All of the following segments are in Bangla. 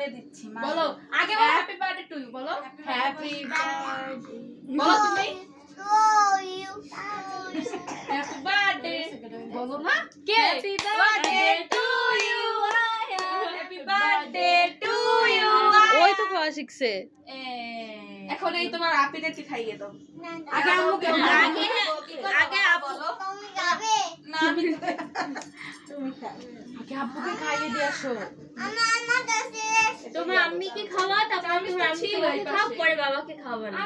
করে দিচ্ছি মা। বলো আগে বলো হ্যাপি বার্থডে টু ইউ বলো। হ্যাপি বার্থডে বলো তুমি। হ্যাপি বার্থডে বলো না কে? Happy birthday to you happy birthday to you ওই তো খাওয়া শিখছে। এখন এই তোমার আপিদেরকে খাইয়ে দাও। আগে আম্মুকে আগে আগে আপু না আমি তুমি খাও আগে আব্বুকে খাইয়ে দিয়ে আসো। তোমার আম্মিকে খাওয়া তারপর তোমার আম্মিকে খাও পরে বাবাকে খাওয়াবে না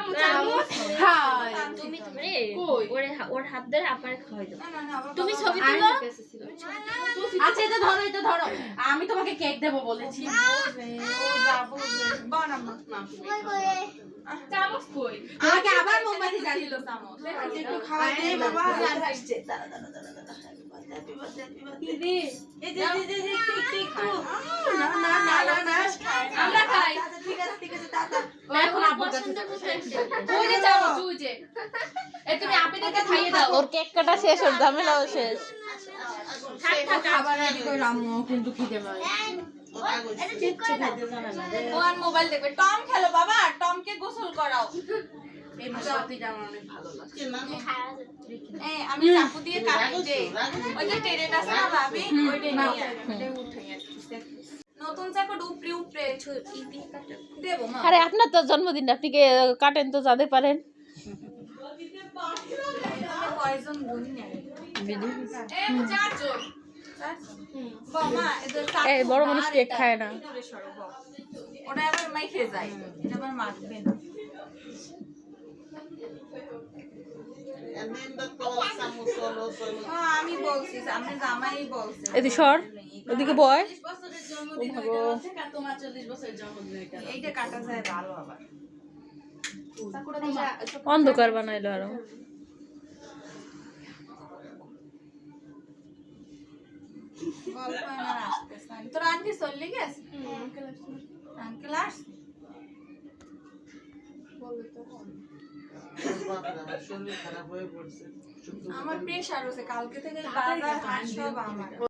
তুমি তোমারে ওরে ওর হাত ধরে আপারে খাওয়াই দাও তুমি ছবি তুলো আচ্ছা এটা ধরো এটা ধরো আমি তোমাকে কেক দেবো বলেছি ও যাব বানাবো না চামচ কই আমাকে আবার মোমবাতি জ্বালিয়ে ছিল চামচ আচ্ছা, একটু খাওয়াই দে বাবা আসছে দাঁড়া দাঁড়া দাঁড়া দাঁড়া বার্থডে এই যে একটু একটু একটু না না আমরা খাই। আচ্ছা, ঠিক আছে ঠিক আছে দাদা। এখন আব্বুর কাছে পছন্দ কোথায় আছে? ওই যে চামচ ওই যে। এই তুমি আপিদেরকে খাইয়ে দাও। ওর কেক কাটা শেষ ওর ঝামেলাও শেষ। থাক থাক খাবার রেডি করে আম্মু কিন্তু খিদে পায়। ও আর মোবাইল দেখবে। টম খেলো বাবা টমকে গোসল করাও। আমি চাকু দিয়ে কাটি দে। ওই যে টেরেটা না ভাবি ওইটা নিয়ে আর কি। নতুন চাকু উপরে উপরে দেবো মা। আরে আপনার তো জন্মদিন আপনি কে কাটেন তো যাদের পারেন। কয়জন গুনি চারজন। এই বড় মানুষ কেক খায় না। ওটা আবার মাইখে যায় এটা আবার মাখবে না। আমি বলছি আমি জামাই বলছি। এদি সর ওদিকে বয়। বছরের তোমার চল্লিশ জন্মদিন এইটা কাটা যায় ভালো আবার। অন্ধকার বানাইলো আরও। তোর আন্টি চললে গেছে? আঙ্কেল হয়ে আমার প্রেশার হচ্ছে কালকে থেকে বারবার হাঁস সব আমার।